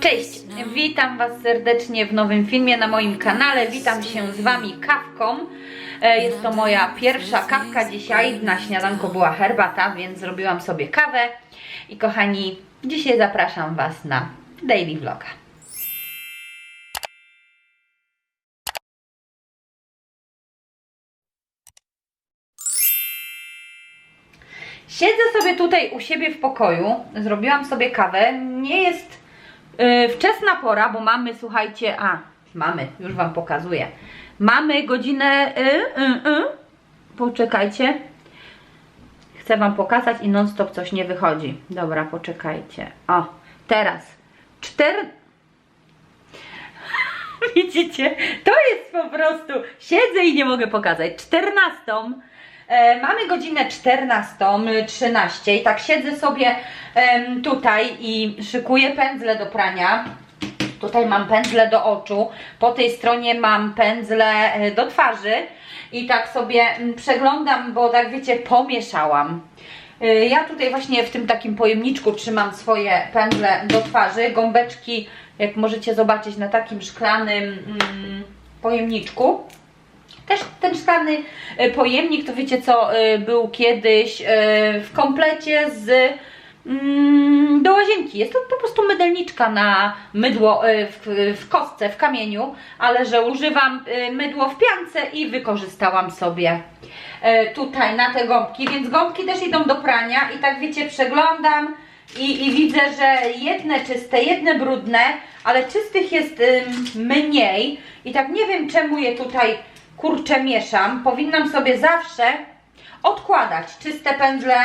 Cześć, witam Was serdecznie w nowym filmie na moim kanale. Witam się z Wami kawką. E, Jest to moja pierwsza kawka dzisiaj. Na śniadanko była herbata, więc zrobiłam sobie kawę. I kochani, dzisiaj zapraszam Was na daily vloga. Siedzę sobie tutaj u siebie w pokoju, zrobiłam sobie kawę. Nie jest yy, wczesna pora, bo mamy, słuchajcie, a mamy, już Wam pokazuję. Mamy godzinę, y, y, y. poczekajcie. Chcę Wam pokazać i non stop coś nie wychodzi. Dobra, poczekajcie. O, teraz. Cztery... Widzicie, to jest po prostu, siedzę i nie mogę pokazać. 14. E, mamy godzinę 14.13 i tak siedzę sobie tutaj i szykuję pędzle do prania. Tutaj mam pędzle do oczu, po tej stronie mam pędzle e, do twarzy i tak sobie mm, przeglądam, bo tak wiecie, pomieszałam. Y, Ja tutaj właśnie w tym takim pojemniczku trzymam swoje pędzle do twarzy, gąbeczki, jak możecie zobaczyć na takim szklanym mm, pojemniczku. Też ten szklany y, pojemnik, to wiecie co, y, był kiedyś y, w komplecie z mm, do łazienki. Jest to po prostu mydelniczka na mydło w, w kostce, w kamieniu, ale że używam mydło w piance i wykorzystałam sobie tutaj na te gąbki, więc gąbki też idą do prania i tak wiecie, przeglądam i, i widzę, że jedne czyste, jedne brudne, ale czystych jest mniej i tak nie wiem czemu je tutaj kurczę mieszam. Powinnam sobie zawsze odkładać czyste pędzle,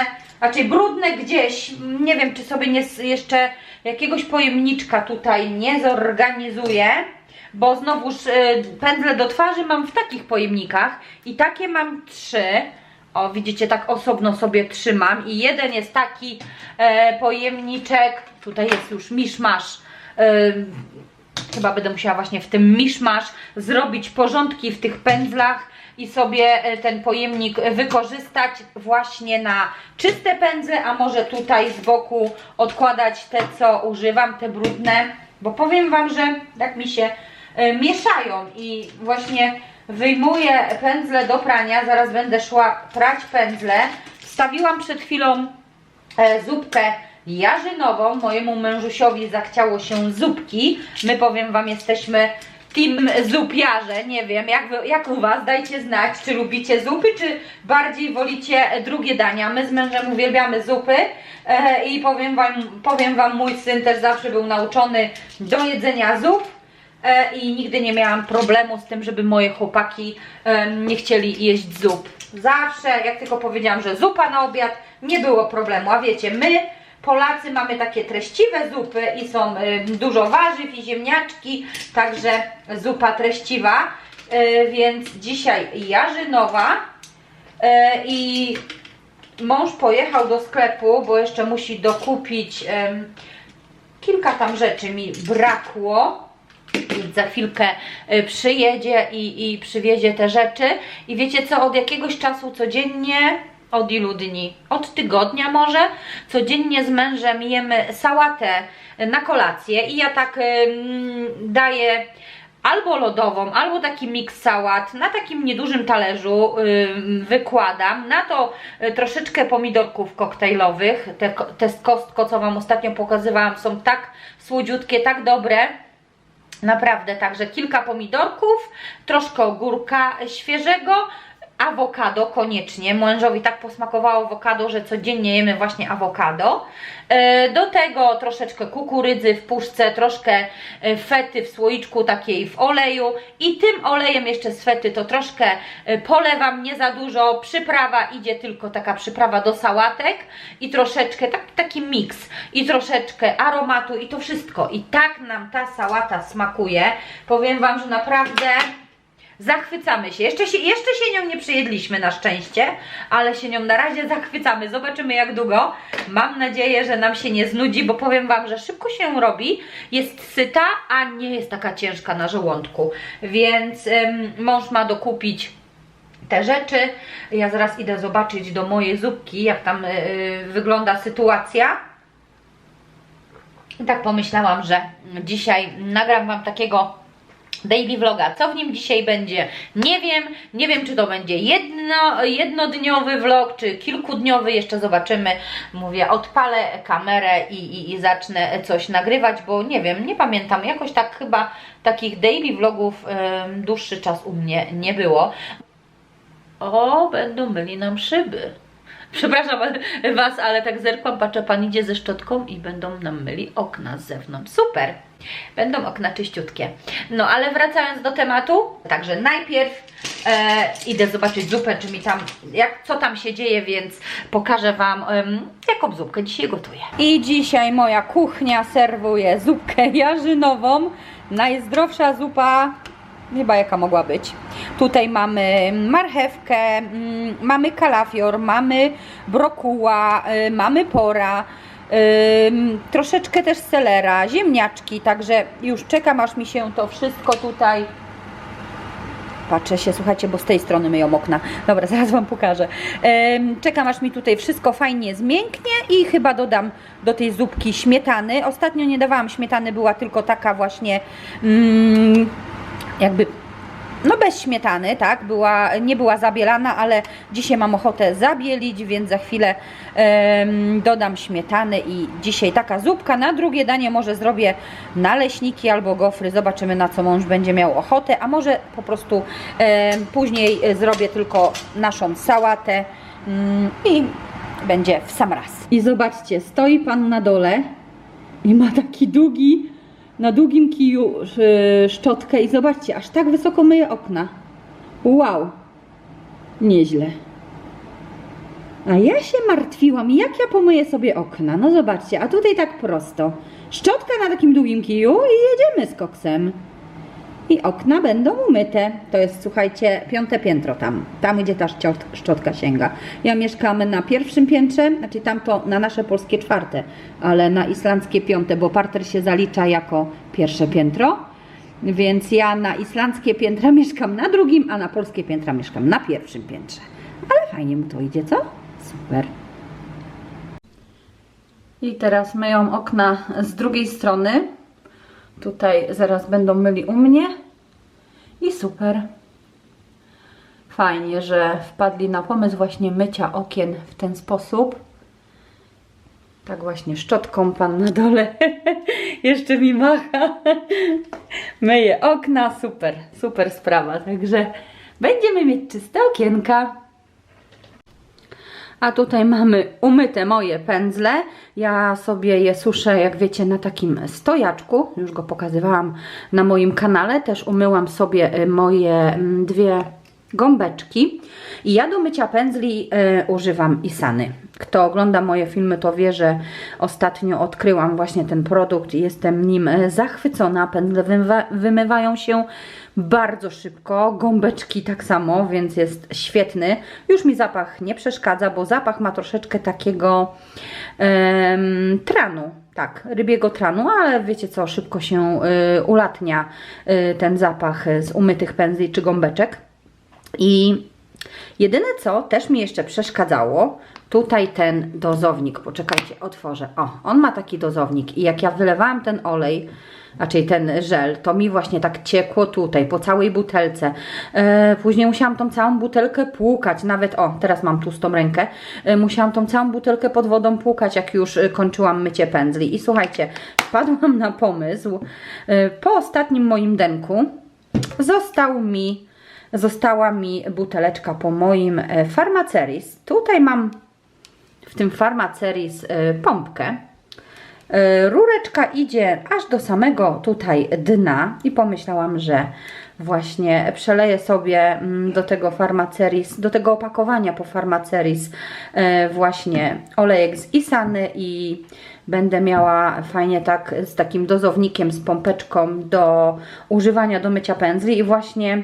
raczej brudne gdzieś. Nie wiem, czy sobie nie, jeszcze jakiegoś pojemniczka tutaj nie zorganizuję, bo znowuż y, pędzle do twarzy mam w takich pojemnikach i takie mam trzy. O, widzicie, tak osobno sobie trzymam i jeden jest taki e, pojemniczek, tutaj jest już miszmasz, e, chyba będę musiała właśnie w tym miszmasz zrobić porządki w tych pędzlach i sobie e, ten pojemnik wykorzystać właśnie na czyste pędzle, a może tutaj z boku odkładać te, co używam, te brudne, bo powiem Wam, że tak mi się e, mieszają i właśnie wyjmuję pędzle do prania, zaraz będę szła prać pędzle. Wstawiłam przed chwilą e, zupkę jarzynową. Mojemu mężusiowi zachciało się zupki. My powiem Wam, jesteśmy team zupiarze. Nie wiem, jak, jak u Was, dajcie znać, czy lubicie zupy, czy bardziej wolicie drugie dania. My z mężem uwielbiamy zupy e, i powiem wam, powiem wam, mój syn też zawsze był nauczony do jedzenia zup. E, i nigdy nie miałam problemu z tym, żeby moje chłopaki em, nie chcieli jeść zup. Zawsze, jak tylko powiedziałam, że zupa na obiad, nie było problemu. A wiecie, my Polacy mamy takie treściwe zupy i są em, dużo warzyw i ziemniaczki, także zupa treściwa. E, więc dzisiaj jarzynowa e, i mąż pojechał do sklepu, bo jeszcze musi dokupić kilka tam rzeczy mi brakło. Za chwilkę y, przyjedzie i, i przywiezie te rzeczy. I wiecie co, od jakiegoś czasu codziennie, od ilu dni? Od tygodnia może, codziennie z mężem jemy sałatę na kolację i ja tak daję albo lodową, albo taki miks sałat na takim niedużym talerzu ym, wykładam. Na to y, troszeczkę pomidorków koktajlowych. Te, te z kostko, co Wam ostatnio pokazywałam, są tak słodziutkie, tak dobre. Naprawdę, także kilka pomidorków, troszkę ogórka świeżego, awokado koniecznie. Mężowi tak posmakowało awokado, że codziennie jemy właśnie awokado. E, Do tego troszeczkę kukurydzy w puszce, troszkę e, fety w słoiczku takiej w oleju i tym olejem jeszcze z fety to troszkę e, polewam, nie za dużo. Przyprawa idzie tylko taka przyprawa do sałatek i troszeczkę, tak, taki miks i troszeczkę aromatu i to wszystko. I tak nam ta sałata smakuje. Powiem Wam, że naprawdę Zachwycamy się. Jeszcze, się. jeszcze się nią nie przyjedliśmy na szczęście, ale się nią na razie zachwycamy. Zobaczymy jak długo. Mam nadzieję, że nam się nie znudzi, bo powiem Wam, że szybko się robi. Jest syta, a nie jest taka ciężka na żołądku. Więc ym, mąż ma dokupić te rzeczy. Ja zaraz idę zobaczyć do mojej zupki, jak tam yy, wygląda sytuacja. I tak pomyślałam, że dzisiaj nagram Wam takiego daily vloga. Co w nim dzisiaj będzie? Nie wiem. Nie wiem, czy to będzie jedno, jednodniowy vlog, czy kilkudniowy. Jeszcze zobaczymy. Mówię, odpalę kamerę i, i, i zacznę coś nagrywać, bo nie wiem, nie pamiętam. Jakoś tak chyba takich daily vlogów em, dłuższy czas u mnie nie było. O, będą myli nam szyby. Przepraszam Was, ale tak zerkłam, patrzę, pan idzie ze szczotką i będą nam myli okna z zewnątrz. Super! Będą okna czyściutkie. No, ale wracając do tematu, także najpierw e, idę zobaczyć zupę, czy mi tam, jak, co tam się dzieje, więc pokażę Wam, em, jaką zupkę dzisiaj gotuję. I dzisiaj moja kuchnia serwuje zupkę jarzynową. Najzdrowsza zupa chyba jaka mogła być. Tutaj mamy marchewkę, mm, mamy kalafior, mamy brokuła, y, mamy pora, ym, troszeczkę też selera, ziemniaczki, także już czekam aż mi się to wszystko tutaj Patrzę się, słuchajcie, bo z tej strony myją okna. Dobra, zaraz Wam pokażę. Czekam aż mi tutaj wszystko fajnie zmięknie i chyba dodam do tej zupki śmietany. Ostatnio nie dawałam śmietany, była tylko taka właśnie mm, jakby no bez śmietany, tak, była, nie była zabielana, ale dzisiaj mam ochotę zabielić, więc za chwilę dodam śmietany i dzisiaj taka zupka. Na drugie danie może zrobię naleśniki albo gofry, zobaczymy na co mąż będzie miał ochotę, a może po prostu później e, zrobię tylko naszą sałatę mm, i będzie w sam raz. I zobaczcie, stoi pan na dole i ma taki długi na długim kiju szczotkę i zobaczcie, aż tak wysoko myje okna. Wow, nieźle. A ja się martwiłam, jak ja pomyję sobie okna. No zobaczcie, a tutaj tak prosto. Szczotka na takim długim kiju i jedziemy z koksem. I okna będą umyte. To jest, słuchajcie, piąte piętro tam. Tam, gdzie ta szczot- szczotka sięga. Ja mieszkam na pierwszym piętrze, znaczy tam to na nasze polskie czwarte, ale na islandzkie piąte, bo parter się zalicza jako pierwsze piętro. Więc ja na islandzkie piętra mieszkam na drugim, a na polskie piętra mieszkam na pierwszym piętrze. Ale fajnie mu to idzie, co? Super. I teraz myją okna z drugiej strony. Tutaj zaraz będą myli u mnie. I super. Fajnie, że wpadli na pomysł właśnie mycia okien w ten sposób. Tak właśnie szczotką pan na dole jeszcze mi macha. Myje okna, super, super sprawa. Także będziemy mieć czyste okienka. A tutaj mamy umyte moje pędzle. Ja sobie je suszę, jak wiecie, na takim stojaczku. Już go pokazywałam na moim kanale. Też umyłam sobie y, moje mm, dwie gąbeczki. I ja do mycia pędzli y, używam Isany. Kto ogląda moje filmy, to wie, że ostatnio odkryłam właśnie ten produkt i jestem nim y, zachwycona. Pędzle wymywa wymywają się bardzo szybko, gąbeczki tak samo, więc jest świetny. Już mi zapach nie przeszkadza, bo zapach ma troszeczkę takiego em, tranu, tak, rybiego tranu, ale wiecie co, szybko się y, ulatnia y, ten zapach z umytych pędzli czy gąbeczek. I jedyne co też mi jeszcze przeszkadzało, tutaj ten dozownik, poczekajcie, otworzę. O, on ma taki dozownik i jak ja wylewałam ten olej, raczej ten żel, to mi właśnie tak ciekło tutaj, po całej butelce. E, później musiałam tą całą butelkę płukać, nawet, o, teraz mam tłustą rękę, e, musiałam tą całą butelkę pod wodą płukać, jak już e, kończyłam mycie pędzli. I słuchajcie, wpadłam na pomysł, e, po ostatnim moim denku został mi, została mi buteleczka po moim e, Pharmaceris. Tutaj mam w tym Pharmaceris e, pompkę. E, Rureczka idzie aż do samego tutaj dna i pomyślałam, że właśnie przeleję sobie mm, do tego Pharmaceris, do tego opakowania po Pharmaceris e, właśnie olejek z Isany i będę miała fajnie tak z takim dozownikiem, z pompeczką do używania do mycia pędzli i właśnie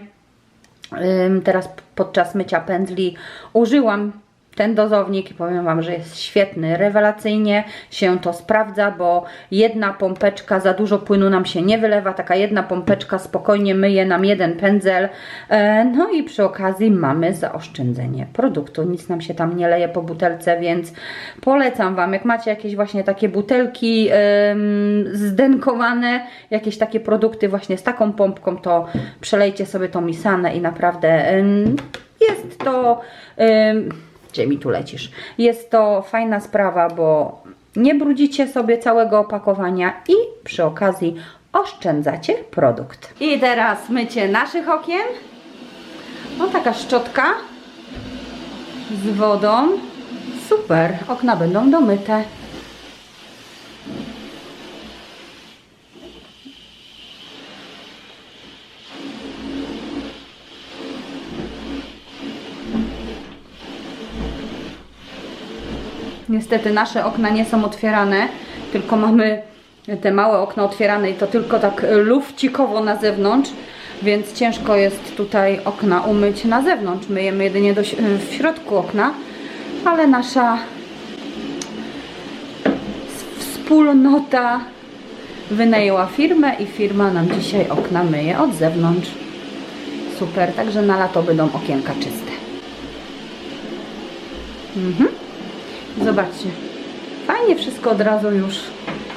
Teraz podczas mycia pędzli użyłam ten dozownik i powiem Wam, że jest świetny, rewelacyjnie się to sprawdza, bo jedna pompeczka, za dużo płynu nam się nie wylewa, taka jedna pompeczka spokojnie myje nam jeden pędzel, e, no i przy okazji mamy zaoszczędzenie produktu, nic nam się tam nie leje po butelce, więc polecam Wam, jak macie jakieś właśnie takie butelki zdenkowane, jakieś takie produkty właśnie z taką pompką, to przelejcie sobie tą misanę i naprawdę jest to... gdzie mi tu lecisz? Jest to fajna sprawa, bo nie brudzicie sobie całego opakowania i przy okazji oszczędzacie produkt. I teraz mycie naszych okien. No taka szczotka z wodą. Super, okna będą domyte. Niestety nasze okna nie są otwierane, tylko mamy te małe okna otwierane i to tylko tak lufcikowo na zewnątrz, więc ciężko jest tutaj okna umyć na zewnątrz. Myjemy jedynie do, w środku okna, ale nasza wspólnota wynajęła firmę i firma nam dzisiaj okna myje od zewnątrz. Super, także na lato będą okienka czyste. Mhm. Zobaczcie. Fajnie wszystko od razu już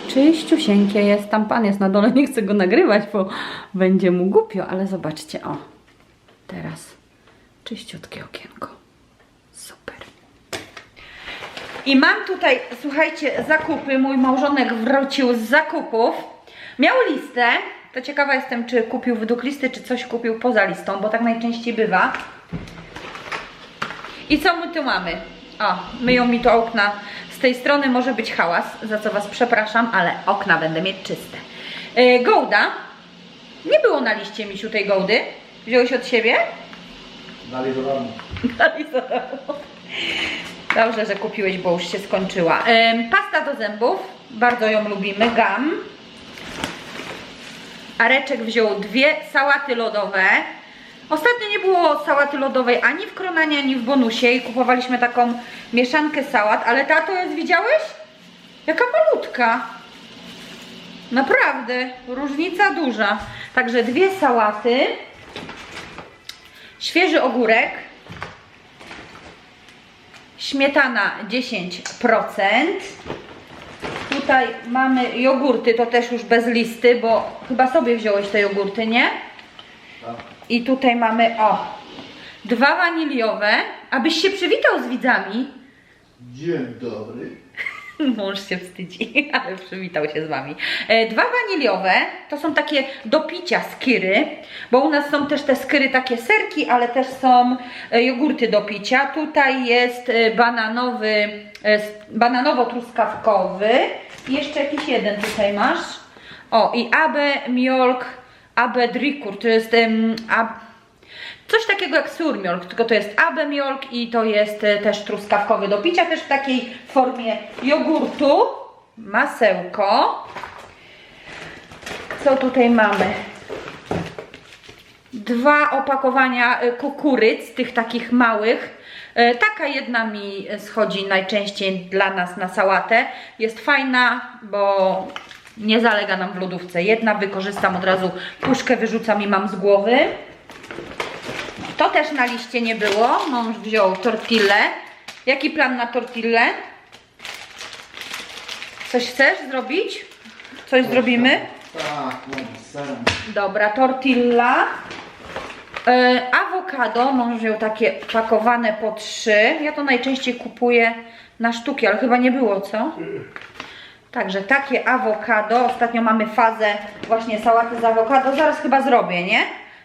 czyściusieńkie jest. Tam pan jest na dole, nie chcę go nagrywać, bo będzie mu głupio, ale zobaczcie, o. Teraz czyściutkie okienko. Super. I mam tutaj, słuchajcie, zakupy. Mój małżonek wrócił z zakupów. Miał listę. To ciekawa jestem, czy kupił według listy, czy coś kupił poza listą, bo tak najczęściej bywa. I co my tu mamy? O, myją mi to okna. Z tej strony może być hałas, za co Was przepraszam, ale okna będę mieć czyste. Yy, Gołda. Nie było na liście misiu tej gołdy. Wziąłeś od siebie? Analizowany. Dobrze, że kupiłeś, bo już się skończyła. Ym, pasta do zębów. Bardzo ją lubimy. Gam. Areczek wziął dwie sałaty lodowe. Ostatnio nie było sałaty lodowej ani w Kronanie, ani w Bonusie i kupowaliśmy taką mieszankę sałat, ale ta to jest, widziałeś? Jaka malutka. Naprawdę, różnica duża. Także dwie sałaty, świeży ogórek, śmietana 10%. Tutaj mamy jogurty, to też już bez listy, bo chyba sobie wziąłeś te jogurty, nie? Tak. I tutaj mamy, o, dwa waniliowe, abyś się przywitał z widzami. Dzień dobry. Mąż się wstydzi, ale przywitał się z wami. E, Dwa waniliowe to są takie do picia skiry, bo u nas są też te skiry takie serki, ale też są e, jogurty do picia. Tutaj jest e, bananowy, bananowo-truskawkowy. Jeszcze jakiś jeden tutaj masz. O, i Abe Milk, Abe Drikur, to jest em, ab, Coś takiego jak surmiolk, tylko to jest abemiolk i to jest e, też truskawkowy do picia, też w takiej formie jogurtu. Masełko. Co tutaj mamy? Dwa opakowania e, kukuryc, tych takich małych. E, Taka jedna mi schodzi najczęściej dla nas na sałatę. Jest fajna, bo nie zalega nam w lodówce. Jedna wykorzystam od razu, puszkę wyrzucam i mam z głowy. To też na liście nie było. Mąż wziął tortillę. Jaki plan na tortillę? Coś chcesz zrobić? Coś zrobimy? Tak. Dobra, tortilla. E, awokado, mąż wziął takie pakowane po trzy. Ja to najczęściej kupuję na sztuki, ale chyba nie było, co? Także takie awokado. Ostatnio mamy fazę właśnie sałaty z awokado. Zaraz chyba zrobię, nie?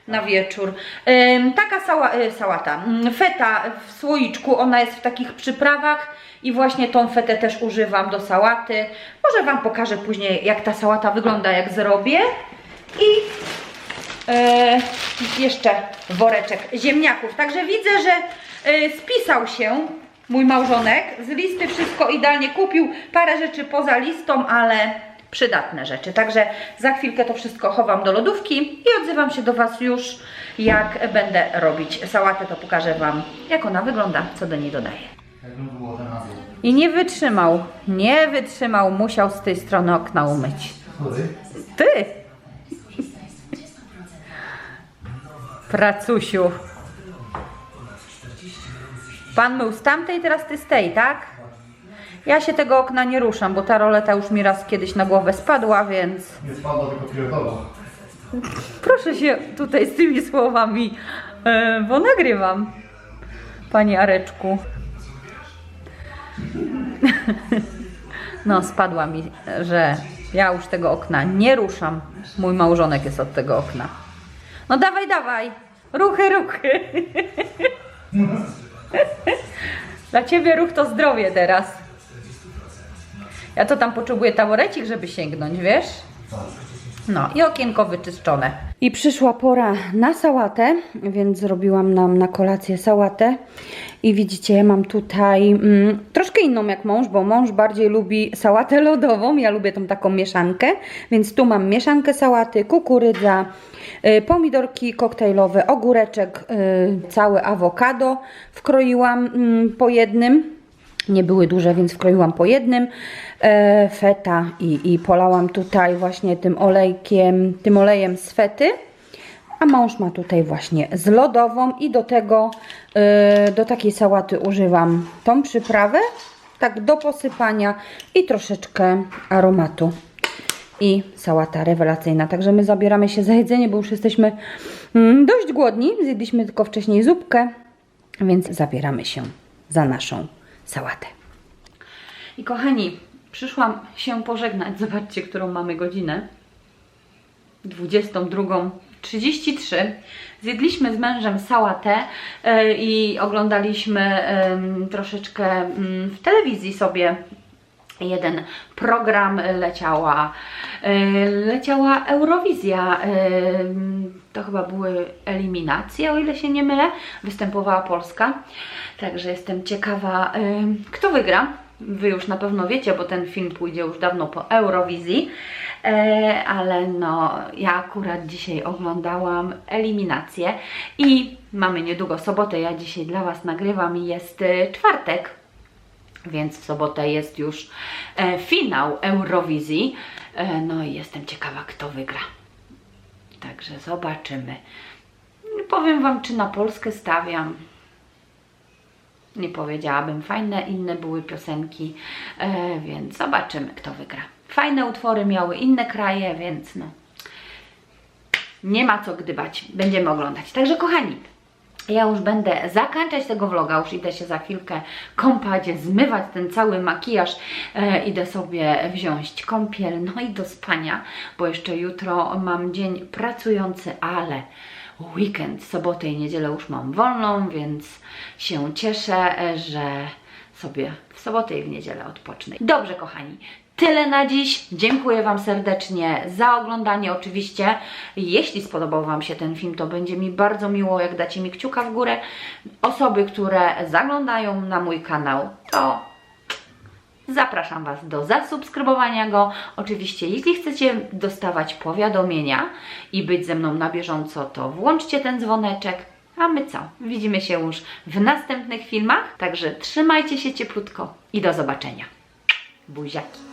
Na wieczór. Ym, taka sała, y, sałata. Mm, Feta w słoiczku, ona jest w takich przyprawach i właśnie tą fetę też używam do sałaty. Może Wam pokażę później, jak ta sałata wygląda, jak zrobię. I e, jeszcze woreczek ziemniaków. Także widzę, że e, spisał się mój małżonek. Z listy wszystko idealnie kupił. Parę rzeczy poza listą, ale przydatne rzeczy. Także za chwilkę to wszystko chowam do lodówki i odzywam się do Was już, jak będę robić sałatę. To pokażę Wam, jak ona wygląda, co do niej dodaję. I nie wytrzymał. Nie wytrzymał. Musiał z tej strony okna umyć. Ty! Pracusiu. Pan mył z tamtej, teraz ty z tej, tak? Ja się tego okna nie ruszam, bo ta roleta już mi raz kiedyś na głowę spadła, więc Nie spadła, tylko pilotowa. proszę się tutaj z tymi słowami, e, bo nagrywam. Panie Areczku. No, spadła mi, że ja już tego okna nie ruszam. Mój małżonek jest od tego okna. No dawaj, dawaj. Ruchy, ruchy. Dla ciebie ruch to zdrowie teraz. Ja to tam potrzebuję taborecik, żeby sięgnąć, wiesz? No i okienko wyczyszczone. I przyszła pora na sałatę, więc zrobiłam nam na kolację sałatę. I widzicie, mam tutaj mm, troszkę inną jak mąż, bo mąż bardziej lubi sałatę lodową. Ja lubię tą taką mieszankę, więc tu mam mieszankę sałaty, kukurydza, y, pomidorki koktajlowe, ogóreczek, y, całe awokado. Wkroiłam mm, po jednym. Nie były duże, więc wkroiłam po jednym. E, feta i, i polałam tutaj właśnie tym olejkiem, tym olejem z fety. A mąż ma tutaj właśnie z lodową i do tego, e, do takiej sałaty używam tą przyprawę, tak do posypania i troszeczkę aromatu. I sałata rewelacyjna. Także my zabieramy się za jedzenie, bo już jesteśmy mm, dość głodni. Zjedliśmy tylko wcześniej zupkę, więc zabieramy się za naszą sałatę. I kochani, przyszłam się pożegnać. Zobaczcie, którą mamy godzinę. 22.33. Zjedliśmy z mężem sałatę e, i oglądaliśmy troszeczkę mm, w telewizji sobie jeden program leciała e, leciała Eurowizja to chyba były eliminacje o ile się nie mylę. Występowała Polska. Także jestem ciekawa e, kto wygra. Wy już na pewno wiecie, bo ten film pójdzie już dawno po Eurowizji, e, ale no ja akurat dzisiaj oglądałam eliminację i mamy niedługo sobotę, ja dzisiaj dla Was nagrywam i jest e, czwartek, więc w sobotę jest już e, finał Eurowizji. E, no i jestem ciekawa, kto wygra. Także zobaczymy. Powiem Wam, czy na Polskę stawiam. Nie powiedziałabym. Fajne inne były piosenki, e, więc zobaczymy, kto wygra. Fajne utwory miały inne kraje, więc no. Nie ma co gdybać. Będziemy oglądać. Także kochani, ja już będę zakończać tego vloga, już idę się za chwilkę kąpać, zmywać ten cały makijaż, e, idę sobie wziąć kąpiel, no i do spania, bo jeszcze jutro mam dzień pracujący, ale weekend, sobotę i niedzielę już mam wolną, więc się cieszę, e, że sobie w sobotę i w niedzielę odpocznę. Dobrze, kochani. Tyle na dziś. Dziękuję Wam serdecznie za oglądanie. Oczywiście, jeśli spodobał Wam się ten film, to będzie mi bardzo miło, jak dacie mi kciuka w górę. Osoby, które zaglądają na mój kanał, to Zapraszam Was do zasubskrybowania go. Oczywiście, jeśli chcecie dostawać powiadomienia i być ze mną na bieżąco, to włączcie ten dzwoneczek. A my co? Widzimy się już w następnych filmach. Także trzymajcie się cieplutko i do zobaczenia. Buziaki.